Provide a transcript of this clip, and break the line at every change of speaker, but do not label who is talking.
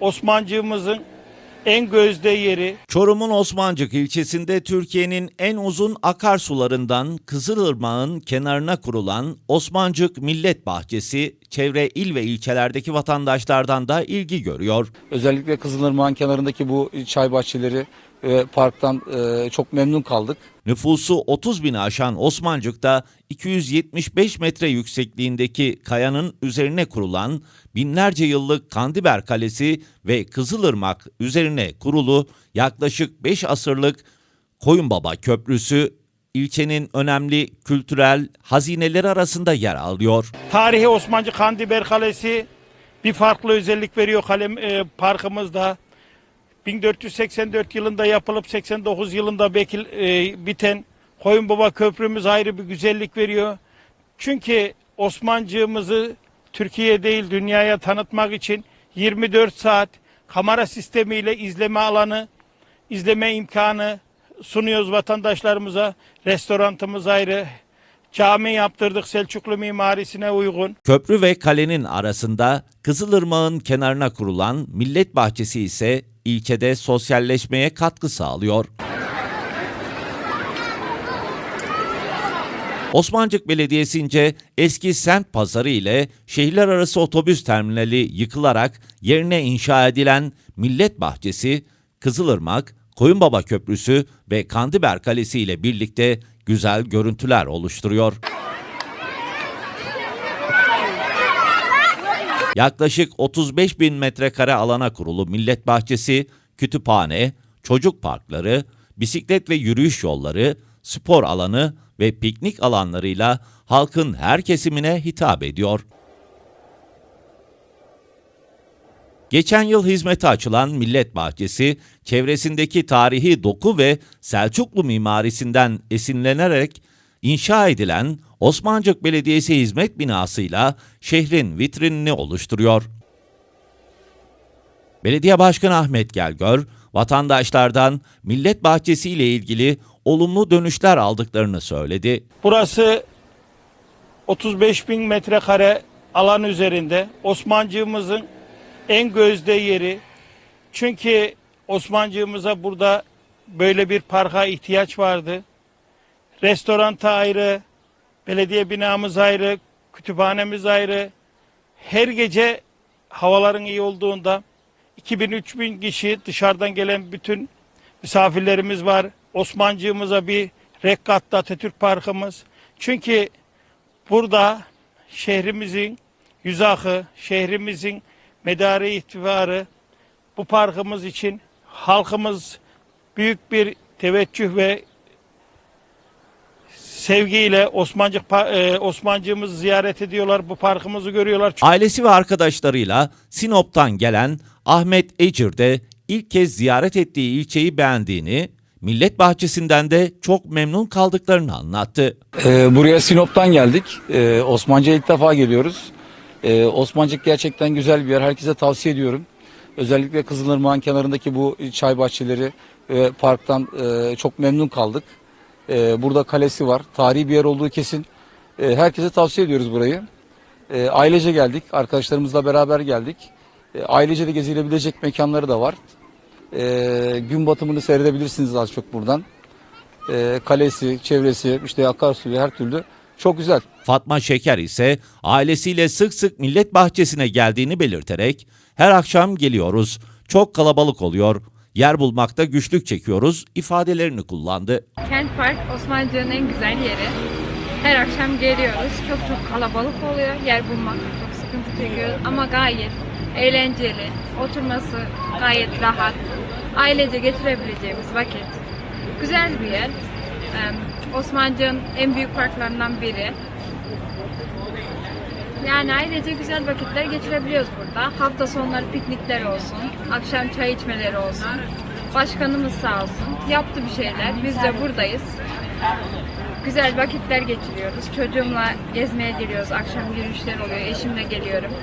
Osmancığımızın en gözde yeri.
Çorum'un Osmancık ilçesinde Türkiye'nin en uzun akarsularından Kızılırmak'ın kenarına kurulan Osmancık Millet Bahçesi çevre il ve ilçelerdeki vatandaşlardan da ilgi görüyor.
Özellikle Kızılırmak'ın kenarındaki bu çay bahçeleri ve parktan e, çok memnun kaldık.
Nüfusu 30 bini aşan Osmancık'ta 275 metre yüksekliğindeki kayanın üzerine kurulan binlerce yıllık Kandiber Kalesi ve Kızılırmak üzerine kurulu yaklaşık 5 asırlık Koyunbaba Köprüsü ilçenin önemli kültürel hazineleri arasında yer alıyor.
Tarihi Osmancı Kandiber Kalesi bir farklı özellik veriyor kalem e, parkımızda. 1484 yılında yapılıp 89 yılında bekil, e, biten Koyunbaba Köprümüz ayrı bir güzellik veriyor. Çünkü Osmancığımızı Türkiye değil dünyaya tanıtmak için 24 saat kamera sistemiyle izleme alanı, izleme imkanı sunuyoruz vatandaşlarımıza. Restorantımız ayrı, cami yaptırdık Selçuklu mimarisine uygun.
Köprü ve kalenin arasında Kızılırmak'ın kenarına kurulan Millet Bahçesi ise ilçede sosyalleşmeye katkı sağlıyor. Osmancık Belediyesi'nce eski semt pazarı ile şehirler arası otobüs terminali yıkılarak yerine inşa edilen Millet Bahçesi, Kızılırmak, Koyunbaba Köprüsü ve Kandiber Kalesi ile birlikte güzel görüntüler oluşturuyor. Yaklaşık 35 bin metrekare alana kurulu Millet Bahçesi, kütüphane, çocuk parkları, bisiklet ve yürüyüş yolları, spor alanı ve piknik alanlarıyla halkın her kesimine hitap ediyor. Geçen yıl hizmete açılan Millet Bahçesi, çevresindeki tarihi doku ve Selçuklu mimarisinden esinlenerek inşa edilen Osmancık Belediyesi hizmet binasıyla şehrin vitrinini oluşturuyor. Belediye Başkanı Ahmet Gelgör, vatandaşlardan Millet Bahçesi ile ilgili olumlu dönüşler aldıklarını söyledi.
Burası 35 bin metrekare alan üzerinde Osmancığımızın en gözde yeri. Çünkü Osmancığımıza burada böyle bir parka ihtiyaç vardı. Restoranta ayrı, belediye binamız ayrı, kütüphanemiz ayrı. Her gece havaların iyi olduğunda 2000-3000 kişi dışarıdan gelen bütün misafirlerimiz var. Osmancığımıza bir rekkatta Atatürk Parkımız. Çünkü burada şehrimizin yüzahı, şehrimizin medarı itibarı bu parkımız için halkımız büyük bir teveccüh ve sevgiyle Osmancık e, Osmancığımızı ziyaret ediyorlar. Bu parkımızı görüyorlar.
Ailesi ve arkadaşlarıyla Sinop'tan gelen Ahmet Ecir de ilk kez ziyaret ettiği ilçeyi beğendiğini, Millet Bahçesi'nden de çok memnun kaldıklarını anlattı.
E, buraya Sinop'tan geldik. E, Osmancık'a ilk defa geliyoruz. E, Osmancık gerçekten güzel bir yer. Herkese tavsiye ediyorum. Özellikle Kızılırmak'ın kenarındaki bu çay bahçeleri ve parktan e, çok memnun kaldık. E, burada kalesi var. Tarihi bir yer olduğu kesin. E, herkese tavsiye ediyoruz burayı. E, ailece geldik. Arkadaşlarımızla beraber geldik. E, ailece de gezilebilecek mekanları da var. E, gün batımını seyredebilirsiniz az çok buradan. E, kalesi, çevresi, işte akarsuyu her türlü çok güzel.
Fatma Şeker ise ailesiyle sık sık Millet Bahçesi'ne geldiğini belirterek her akşam geliyoruz. Çok kalabalık oluyor. Yer bulmakta güçlük çekiyoruz ifadelerini kullandı.
Kent Park Osmancık'ın en güzel yeri. Her akşam geliyoruz. Çok çok kalabalık oluyor. Yer bulmakta çok sıkıntı çekiyoruz ama gayet eğlenceli. Oturması gayet rahat. Ailece getirebileceğimiz vakit. Güzel bir yer. Osmancık'ın en büyük parklarından biri. Yani ailece güzel vakitler geçirebiliyoruz burada. Hafta sonları piknikler olsun, akşam çay içmeleri olsun. Başkanımız sağ olsun. Yaptı bir şeyler. Biz de buradayız. Güzel vakitler geçiriyoruz. Çocuğumla gezmeye geliyoruz. Akşam yürüyüşler oluyor. Eşimle geliyorum.